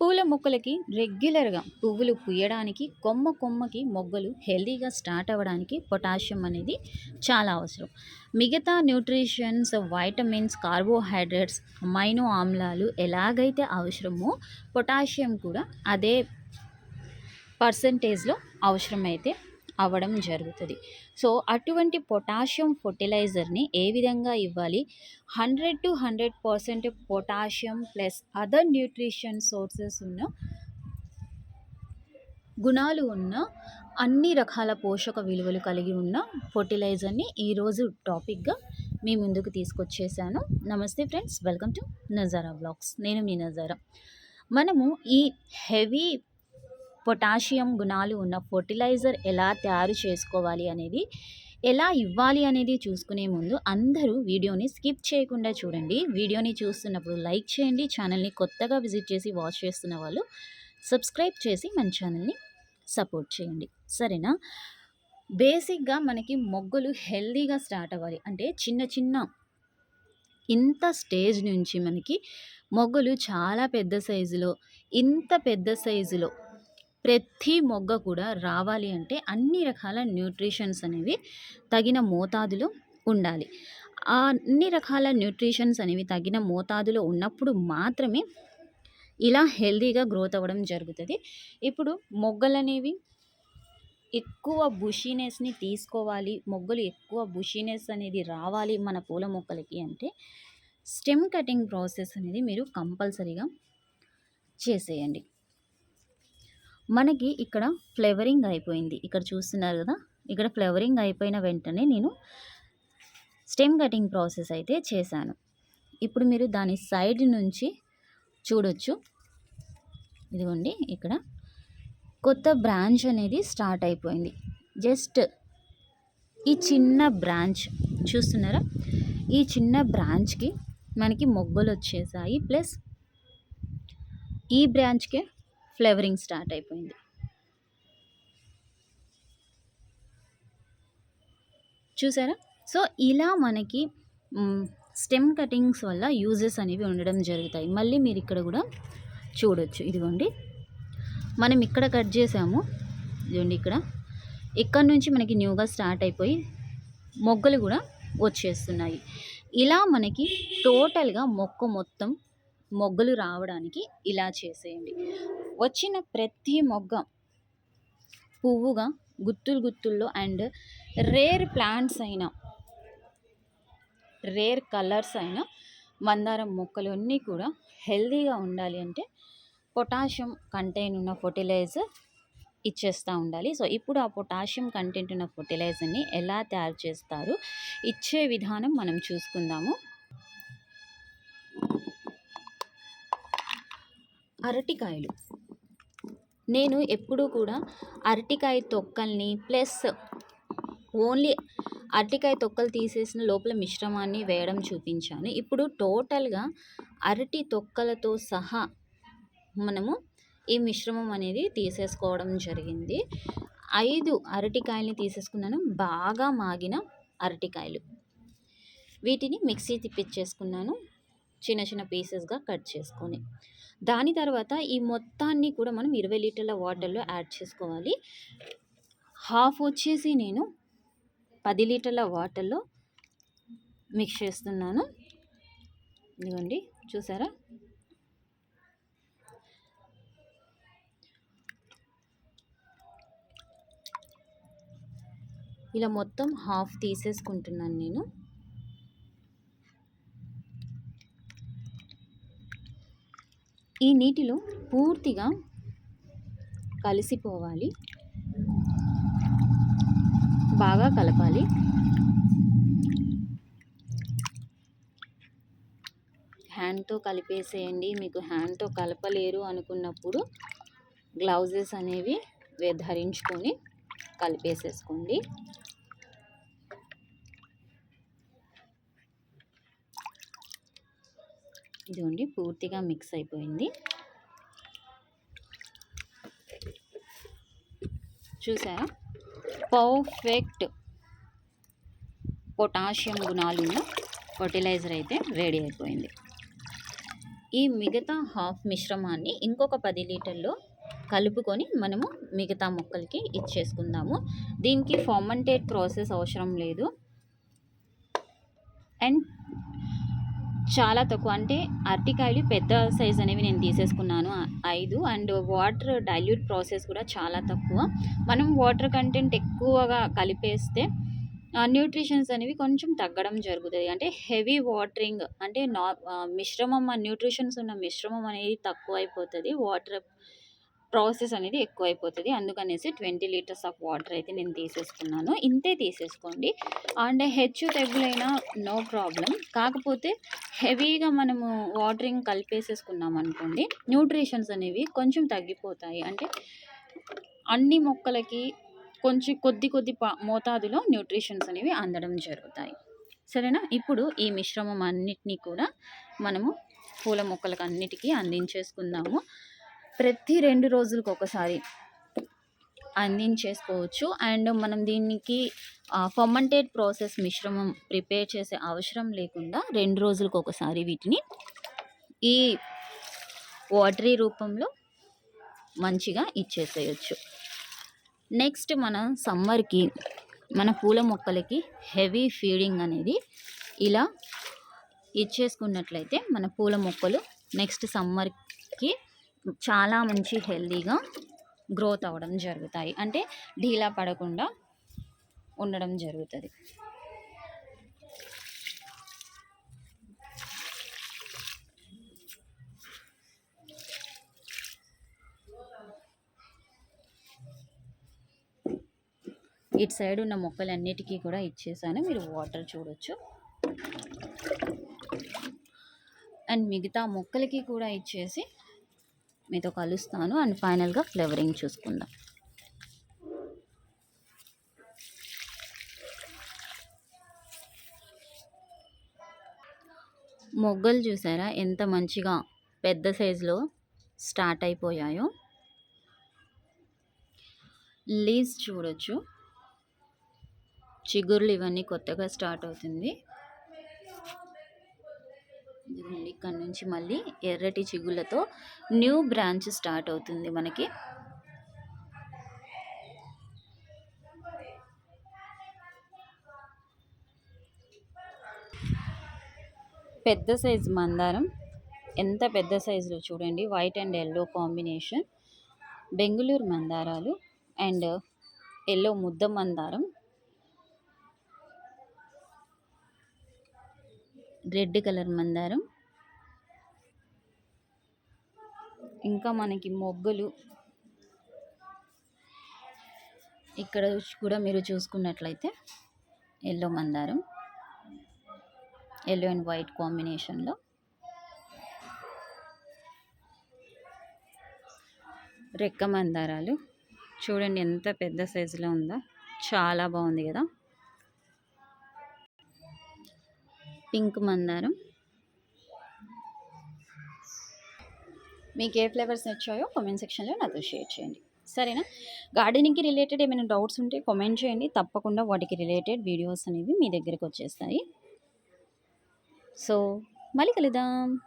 పూల మొక్కలకి రెగ్యులర్గా పువ్వులు పూయడానికి కొమ్మ కొమ్మకి మొగ్గలు హెల్దీగా స్టార్ట్ అవ్వడానికి పొటాషియం అనేది చాలా అవసరం. మిగతా న్యూట్రిషన్స్ వైటమిన్స్ కార్బోహైడ్రేట్స్ అమైనో ఆమ్లాలు ఎలాగైతే అవసరమో పొటాషియం కూడా అదే పర్సంటేజ్లో అవసరమైతే అవ్వడం జరుగుతుంది. సో అటువంటి పొటాషియం ఫర్టిలైజర్ని ఏ విధంగా ఇవ్వాలి? Hundred to hundred percent potassium plus other nutrition sources ఉన్న గుణాలు ఉన్న అన్ని రకాల పోషక విలువలు కలిగి ఉన్న ఫర్టిలైజర్ని ఈరోజు టాపిక్గా మీ ముందుకు తీసుకొచ్చేసాను. నమస్తే friends welcome to Nazara vlogs. నేను మీ నజారా. మనము ఈ హెవీ పొటాషియం గుణాలు ఉన్న ఫర్టిలైజర్ ఎలా తయారు చేసుకోవాలి అనేది ఎలా ఇవ్వాలి అనేది చూసుకునే ముందు అందరూ వీడియోని స్కిప్ చేయకుండా చూడండి. వీడియోని చూస్తున్నప్పుడు లైక్ చేయండి. ఛానల్ని కొత్తగా విజిట్ చేసి వాచ్ చేస్తున్న వాళ్ళు సబ్స్క్రైబ్ చేసి మన ఛానల్ని సపోర్ట్ చేయండి. సరేనా? బేసిక్గా మనకి మొగ్గలు హెల్దీగా స్టార్ట్ అవ్వాలి. అంటే చిన్న చిన్న ఇంత స్టేజ్ నుంచి మనకి మొగ్గలు చాలా పెద్ద సైజులో ఇంత పెద్ద సైజులో ప్రతి మొగ్గ కూడా రావాలి అంటే అన్ని రకాల న్యూట్రిషన్స్ అనేవి తగిన మోతాదులో ఉండాలి. ఆ అన్ని రకాల న్యూట్రిషన్స్ అనేవి తగిన మోతాదులో ఉన్నప్పుడు మాత్రమే ఇలా హెల్తీగా గ్రోత్ అవ్వడం జరుగుతుంది. ఇప్పుడు మొగ్గలు అనేవి ఎక్కువ బుషీనెస్ని తీసుకోవాలి మొగ్గలు ఎక్కువ బుషీనెస్ అనేది రావాలి మన పూల మొక్కలకి అంటే స్టెమ్ కటింగ్ ప్రాసెస్ అనేది మీరు కంపల్సరీగా చేసేయండి. మనకి ఇక్కడ ఫ్లేవరింగ్ అయిపోయింది. ఇక్కడ చూస్తున్నారు కదా? ఇక్కడ ఫ్లేవరింగ్ అయిపోయిన వెంటనే నేను స్టెమ్ కటింగ్ ప్రాసెస్ అయితే చేశాను. ఇప్పుడు మీరు దాని సైడ్ నుంచి చూడొచ్చు. ఇదిగోండి ఇక్కడ కొత్త బ్రాంచ్ అనేది స్టార్ట్ అయిపోయింది. జస్ట్ ఈ చిన్న బ్రాంచ్ చూస్తున్నారా? ఈ చిన్న బ్రాంచ్కి మనకి మొగ్గలు వచ్చేసాయి. ప్లస్ ఈ బ్రాంచ్కే ఫ్లేవరింగ్ స్టార్ట్ అయిపోయింది. చూసారా? సో ఇలా మనకి స్టెమ్ కటింగ్స్ వల్ల యూజెస్ అనేవి ఉండడం జరుగుతాయి. మళ్ళీ మీరు ఇక్కడ కూడా చూడొచ్చు. ఇదిగోండి. మనం ఇక్కడ కట్ చేసాము. ఇదిగోండి ఇక్కడ. ఇక్కడ నుంచి మనకి న్యూగా స్టార్ట్ అయిపోయి మొగ్గలు కూడా వచ్చేస్తున్నాయి. ఇలా మనకి టోటల్గా మొక్క మొత్తం మొగ్గలు రావడానికి ఇలా చేసేయండి. వచ్చిన ప్రతి మొగ్గ పువ్వుగా గుత్తులు గుత్తుల్లో అండ్ రేర్ ప్లాంట్స్ అయిన రేర్ కలర్స్ అయిన మందారం మొక్కలు అన్నీ కూడా హెల్దీగా ఉండాలి అంటే పొటాషియం కంటైన్ ఉన్న ఫర్టిలైజర్ ఇచ్చేస్తూ ఉండాలి. సో ఇప్పుడు ఆ పొటాషియం కంటెంట్ ఉన్న ఫర్టిలైజర్ని ఎలా తయారు చేస్తారు ఇచ్చే విధానం మనం చూసుకుందాము. అరటికాయలు. నేను ఎప్పుడూ కూడా అరటికాయ తొక్కల్ని ప్లస్ ఓన్లీ అరటికాయ తొక్కలు తీసేసిన లోపల మిశ్రమాన్ని వేయడం చూపించాను. ఇప్పుడు టోటల్గా అరటి తొక్కలతో సహా మనము ఈ మిశ్రమం అనేది తీసేసుకోవడం జరిగింది. ఐదు అరటికాయలని తీసేసుకున్నాను. బాగా మాగిన అరటికాయలు. వీటిని మిక్సీ తిప్పించేసుకున్నాను చిన్న చిన్న పీసెస్గా కట్ చేసుకొని. దాని తర్వాత ఈ మొత్తాన్ని కూడా మనం ఇరవై లీటర్ల వాటర్లో యాడ్ చేసుకోవాలి. హాఫ్ వచ్చేసి నేను పది లీటర్ల వాటర్లో మిక్స్ చేస్తున్నాను. ఇదిగోండి చూసారా? ఇలా మొత్తం హాఫ్ తీసేసుకుంటున్నాను నేను. ఈ నీటిలో పూర్తిగా కలిసిపోవాలి. బాగా కలపాలి. హ్యాండ్తో కలిపేసేయండి. మీకు హ్యాండ్తో కలపలేరు అనుకున్నప్పుడు గ్లౌజెస్ అనేవి ధరించుకొని కలిపేసేసుకోండి. ఇదిగోండి పూర్తిగా మిక్స్ అయిపోయింది. చూసారా? పర్ఫెక్ట్ పొటాషియం గుణాలు ఫర్టిలైజర్ అయితే రెడీ అయిపోయింది. ఈ మిగతా హాఫ్ మిశ్రమాన్ని ఇంకొక పది లీటర్లు కలుపుకొని మనము మిగతా మొక్కలకి ఇచ్చేసుకుందాము. దీనికి ఫార్మంటేట్ ప్రాసెస్ అవసరం లేదు. అండ్ చాలా తక్కువ. అంటే అరటికాయలు పెద్ద సైజ్ అనేవి నేను తీసేసుకున్నాను. ఐదు అండ్ వాటర్ డైల్యూట్ ప్రాసెస్ కూడా చాలా తక్కువ. మనం వాటర్ కంటెంట్ ఎక్కువగా కలిపేస్తే న్యూట్రిషన్స్ అనేవి కొంచెం తగ్గడం జరుగుతుంది. అంటే హెవీ వాటరింగ్ అంటే నా ఆ, మిశ్రమం న్యూట్రిషన్స్ ఉన్న మిశ్రమం అనేది తక్కువ అయిపోతుంది వాటర్ ప్రాసెస్ అనేది ఎక్కువైపోతుంది. అందుకనేసి ట్వంటీ లీటర్స్ ఆఫ్ వాటర్ అయితే నేను తీసేసుకున్నాను. ఇంతే తీసేసుకోండి. అండ్ హెచ్చు తగ్గులైనా నో ప్రాబ్లం కాకపోతే హెవీగా మనము వాటరింగ్ కలిపేసేసుకున్నాం అనుకోండి న్యూట్రిషన్స్ అనేవి కొంచెం తగ్గిపోతాయి. అంటే అన్ని మొక్కలకి కొంచెం కొద్ది కొద్ది మోతాదులో న్యూట్రిషన్స్ అనేవి అందడం జరుగుతాయి. సరేనా? ఇప్పుడు ఈ మిశ్రమం అన్నిటినీ కూడా మనము పూల మొక్కలకు అన్నిటికీ అందించేసుకుందాము. ప్రతి రెండు రోజులకు ఒకసారి అందించేసుకోవచ్చు. అండ్ మనం దీనికి ఫర్మంటేడ్ ప్రాసెస్ మిశ్రమం ప్రిపేర్ చేసే అవసరం లేకుండా రెండు రోజులకు ఒకసారి వీటిని ఈ వాటరీ రూపంలో మంచిగా ఇచ్చేసేయచ్చు. నెక్స్ట్ మన సమ్మర్కి మన పూల మొక్కలకి హెవీ ఫీడింగ్ అనేది ఇలా ఇచ్చేసుకున్నట్లయితే మన పూల మొక్కలు నెక్స్ట్ సమ్మర్కి చాలా మంచి హెల్దీగా గ్రోత్ అవ్వడం జరుగుతాయి. అంటే ఢీలా పడకుండా ఉండడం జరుగుతుంది. ఇటు సైడ్ ఉన్న మొక్కలన్నిటికీ కూడా ఇచ్చేసాను. మీరు వాటర్ చూడొచ్చు. అండ్ మిగతా మొక్కలకి కూడా ఇచ్చేసి మీతో కలుస్తాను అండ్ ఫైనల్గా ఫ్లేవరింగ్ చూసుకుందాం. మొగ్గలు చూసారా ఎంత మంచిగా పెద్ద సైజులో స్టార్ట్ అయిపోయాయో. లీవ్స్ చూడొచ్చు. చిగుర్లు ఇవన్నీ కొత్తగా స్టార్ట్ అవుతుంది. ఇదిగోండి ఇక్కడ నుంచి మళ్ళీ ఎర్రటి చిగులతో న్యూ బ్రాంచ్ స్టార్ట్ అవుతుంది మనకి. పెద్ద సైజ్ మందారం. ఎంత పెద్ద సైజులో చూడండి. White and yellow combination. Bengaluru మందారాలు అండ్ ఎల్లో ముద్ద మందారం. రెడ్ కలర్ మందారం. ఇంకా మనకి మొగ్గలు. ఇక్కడ కూడా మీరు చూసుకున్నట్లయితే ఎల్లో మందారం. ఎల్లో అండ్ వైట్ కాంబినేషన్లో రెక్క మందారాలు. చూడండి ఎంత పెద్ద సైజులో ఉందో. చాలా బాగుంది కదా. పింక్ మందారం. మీకు ఏ ఫ్లేవర్స్ నచ్చాయో కామెంట్ సెక్షన్లో నాతో షేర్ చేయండి. సరేనా? గార్డెనింగ్కి రిలేటెడ్ ఏమైనా డౌట్స్ ఉంటే కామెంట్ చేయండి. తప్పకుండా వాటికి రిలేటెడ్ వీడియోస్ అనేవి మీ దగ్గరికి వచ్చేస్తాయి. సో మళ్ళీ కలుద్దాం.